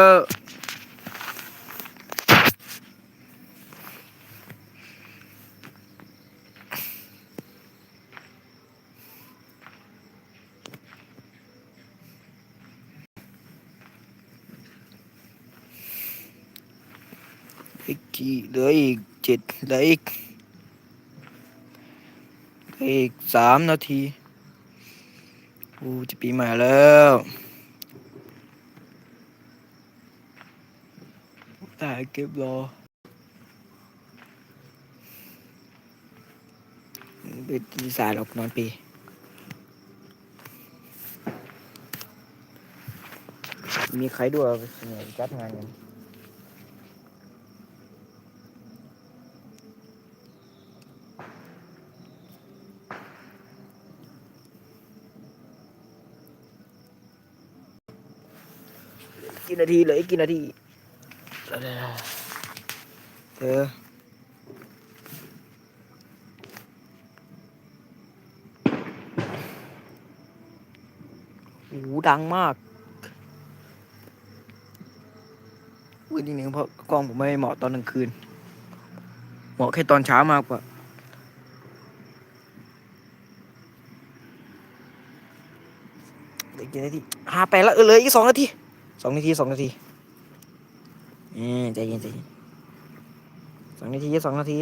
เอออีกกี่เหลืออีกเจ็ดเหลืออีกเลืออีกสามนาทีกูจะปีใหม่แล้ว แต่เก็บรอเป็นตีสายหรอกนอนปีมีใครด้วยส่วนจัดงานกันกี่นาทีเหลยกี่นาที เธอหูดังมากพูดจริงเพราะกล้องผมไม่เหมาะตอนกลางคืน เหมาะแค่ตอนเช้ามากกว่าเหลือกี่นาทีหาไปแล้วเออเลยอีกสองนาทีสองนาทีสองนาที ออใจเย็นใจเย็นสองนาทีสองนาที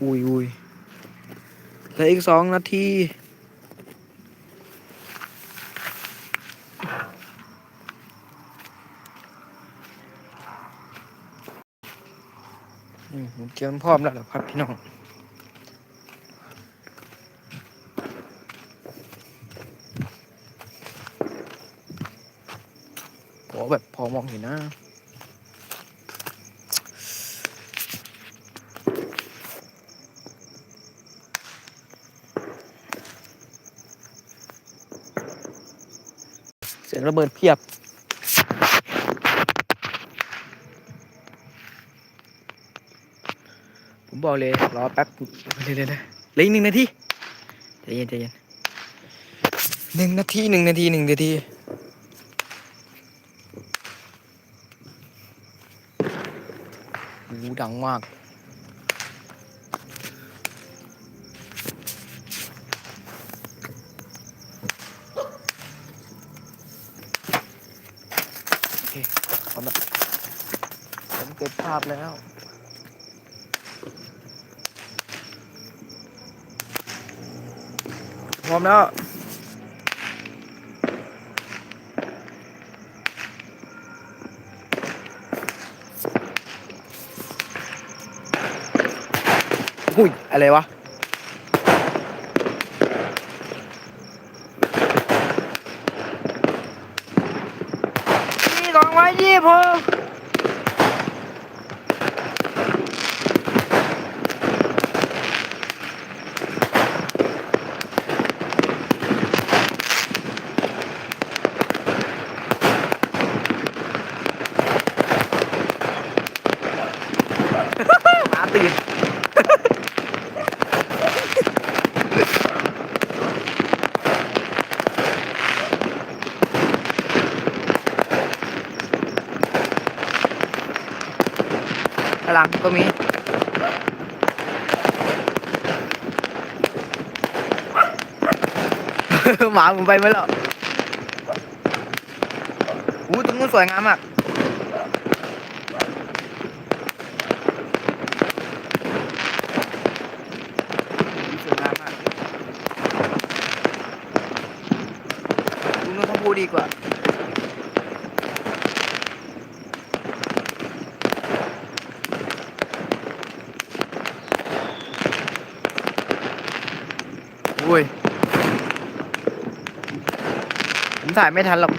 อุ้ยอุ้ยเหลืออีกสองนาที อืมผมเตรียมพร้อมแล้วเหรอครับพี่น้อง ข อแบบพอมองเห็นนะ เสียงระเบิดเพียบผมบอกเลยรอแป๊บเร็วๆๆเหลืออีกหนึ่งนาทีใจเย็นใจเย็นหนึ่งนาทีหนึ่งนาทีหนึ่งนาที หูดังมากโอเคพร้อมผมเก็บภาพแล้วพร้อมแล้ว อุ้ยอะไรวะ นี่สองร้อยยี่พอหมาตื่น ข้าง หลังก็มีหมาผมไปไหมล่ะอู้ตรงนู้นสวยงามมากสวยงามมากตรงนู้นเขาพูดดีกว่า ถ่ายไม่ทันหรอก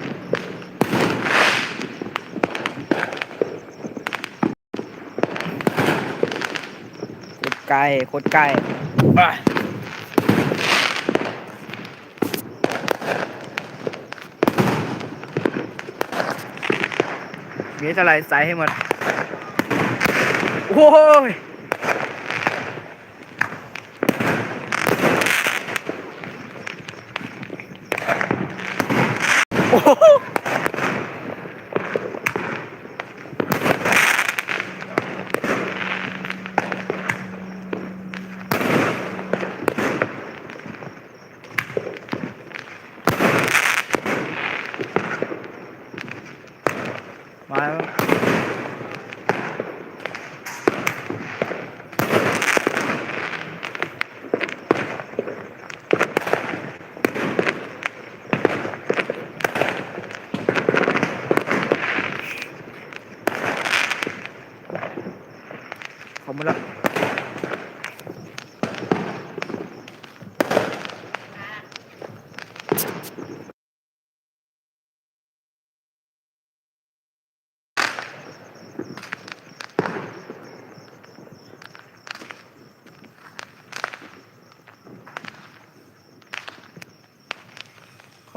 โคตรไกลโคตรไกลอะมีอะไรใส่ให้หมด โอ้ย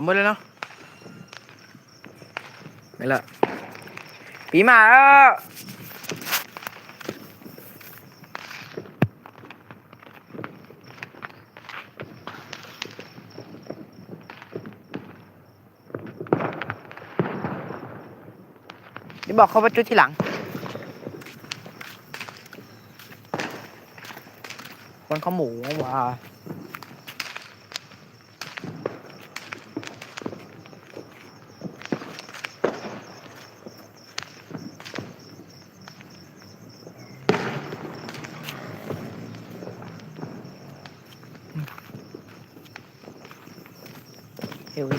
เอาหมดเลยเนาะไม่ละปีใหมาแล้วนี่บอกเขาว่าจุดที่หลัง คนเขาหมูว่า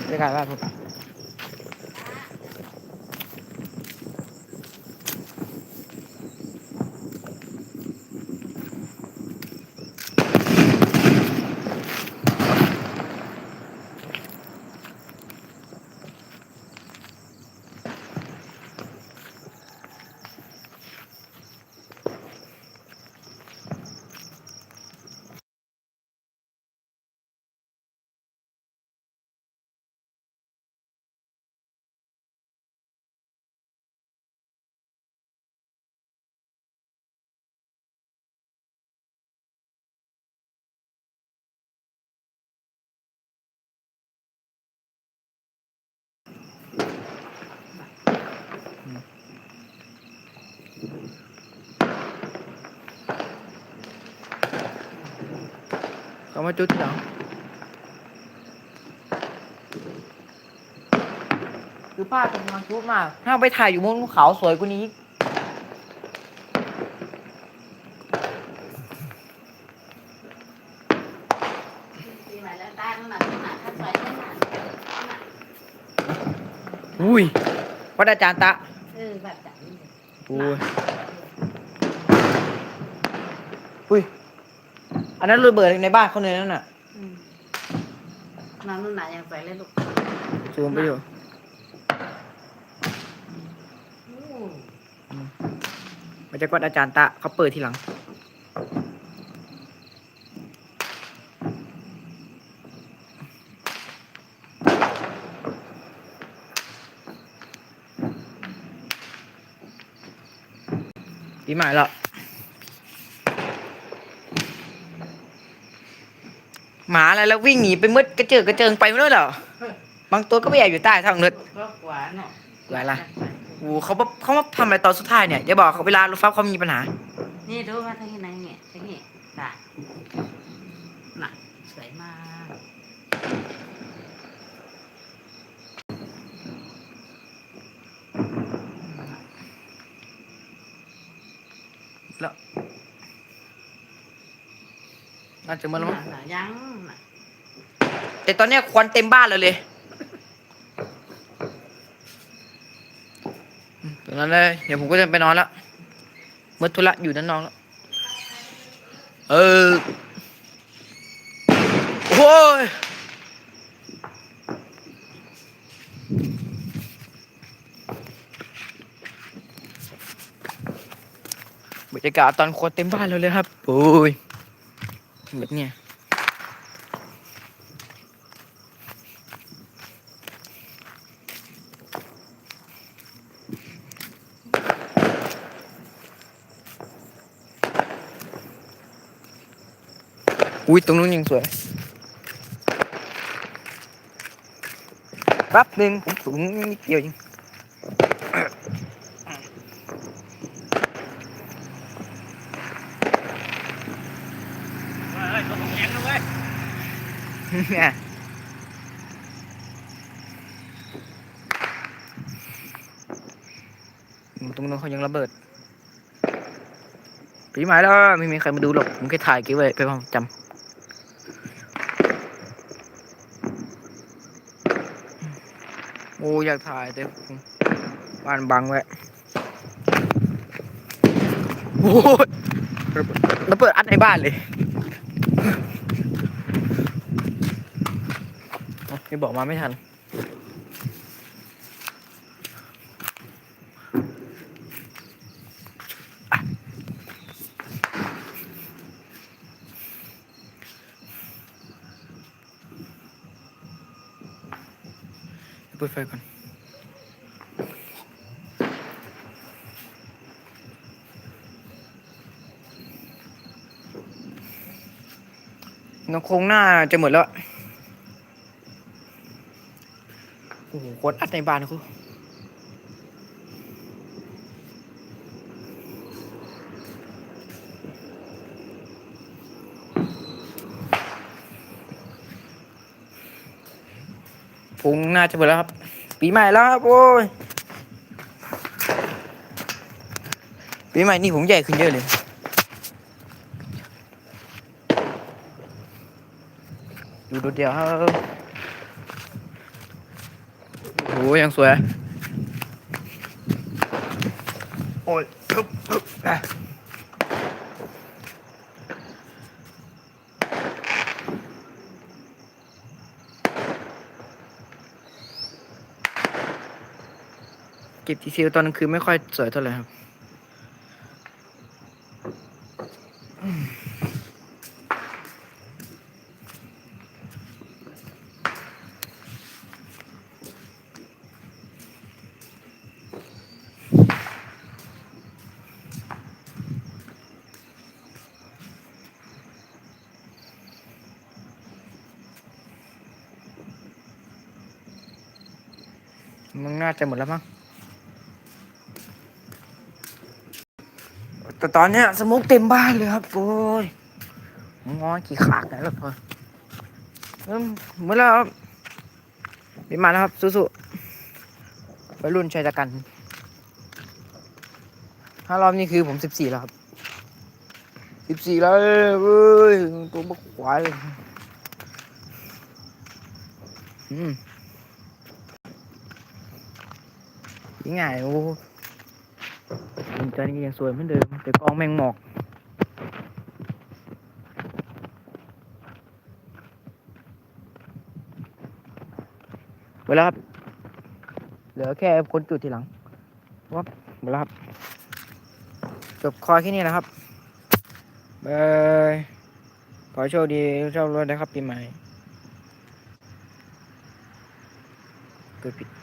เดี๋ย เขามาจุดที่หลังคือป้าตรงนั้นชุดมาก ถ้าไปถ่ายอยู่บนภูเขาสวยกว่านี้ปีใหม่แล้วตามันหนักหนักถ้าใส่ได้หนักหนักอุ้ยวัดอาจารย์ตะเออแบบจังนี่อุ้ยอุ้ย อันนั้นระเบิดในบ้านเขาเลยนั่นน่ะอืมน้ำนุ่นหนายังใส่เลยลูกซูมไปอยู่อู้มันจะกวัดอาจารย์ตะเขาเปิดทีหลัง ปีใหม่แล้ว หมาอะไรแล้ววิ่งหนีไปมืดกระเจิงกระเจิงไปไม่รู้เหรอบางตัวก็ไปแอบอยู่ใต้ท้องรถก็หวานเนาะหวานล่ะโอ้โหเขามาเขามาทำอะไรตอนสุดท้ายเนี่ยอย่าบอกเขาเวลารถไฟเขามีปัญหา นี่ดูว่าทั้งนี้ไหนเนี่ยทั้งนี้ตาหนักสวยมาก น่าจะมาแล้วมั้งหนายังหนักแต่ตอนเนี้ยควันเต็มบ้านเลยเลยอืมตรงนั้นเลย เดี๋ยวผมก็จะไปนอนแล้วเมื่อธุระอยู่ด้านนอกแล้วเออ โอ้ยบรรยากาศตอนควันเต็มบ้านเลยเลยครับ โอ้ย แบบเนี้ยอุ้ยตรงนู้น ยัวแป๊บหนึ่งผมสูงนิดเดียเนี่ยตรงนู้นเขายังระเบิดปีใหม่แล้วไม่มีใครมาดูหรอกผมแค่ถ่ายเก็บไว้ไปความจำโอ้อยากถ่ายแต่บ้านบังไว้โอ้ยระเบิดระเบิดอัดในบ้านเลย ไม่บอกมาไม่ทันอปิดไฟก่อ น้องโคงหน้าจะหมดแล้ว โอ้โหคตรอัดในบ้านนะครูพุงน่าจะหมดแล้วครับ ปีใหม่แล้วครับโอ้ยปีใหม่นี่ผมใหญ่ขึ้นเยอะเลย ดูเดียวครับโอ้ยังสวย โอ้ยอึ๊บอึ๊บอะเก็บทีซีตอนกลางคืนไม่ค่อยสวยเท่าไหร่ครับ มันน่าจะหมดแล้วมั้งแต่ตอนเนี้ยสมุกเต็มบ้านเลยครับโอ้ยงอกี่ขากไหนแล้วพอเอิ่มหมดแล้วครับบินมาแล้วครับสู้ๆวัยรุ่นชายกันถ้ารอบนี้คือผมสิบสี่แล้วครับสิบสี่แล้วเว้ยตัวบักควายเลยอืม ยั งไงโอ้ผมตอนนี้ยังสวยเหมือนเดิม แต่กองแมงหมอกเวลาครับ เหลือแค่คนจุดทีหลังวับเวลาครับ จบคอยแค่นี้นะครับบายขอโชคดีเจ้ารถนะครับปีใหม่เกิดผิด